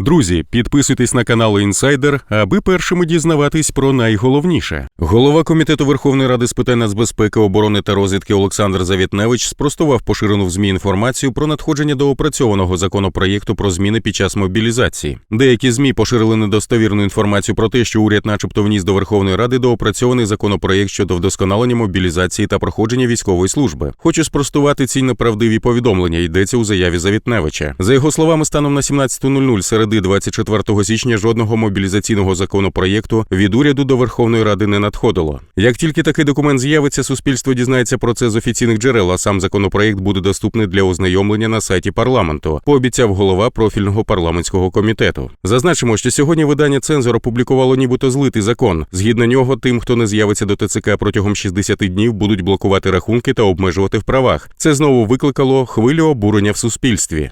Друзі, підписуйтесь на канал Інсайдер, аби першими дізнаватись про найголовніше. Голова комітету Верховної Ради з питань нацбезпеки, оборони та розвідки Олександр Завітневич спростував поширену в змі інформацію про надходження до опрацьованого законопроєкту про зміни під час мобілізації. Деякі змі поширили недостовірну інформацію про те, що уряд, начебто, вніс до Верховної Ради доопрацьований законопроєкт щодо вдосконалення мобілізації та проходження військової служби. Хочу спростувати ці неправдиві повідомлення. Йдеться у заяві Завітневича. За його словами, станом на 17.00 середи 24 січня жодного мобілізаційного законопроєкту від уряду до Верховної Ради не надходило. Як тільки такий документ з'явиться, суспільство дізнається про це з офіційних джерел, а сам законопроєкт буде доступний для ознайомлення на сайті парламенту. Пообіцяв голова профільного парламентського комітету. Зазначимо, що сьогодні видання цензор опублікувало нібито злитий закон. Згідно нього, тим, хто не з'явиться до ТЦК протягом 60 днів, будуть блокувати рахунки та обмежувати в правах. Це знову викликало хвилю обурення в суспільстві.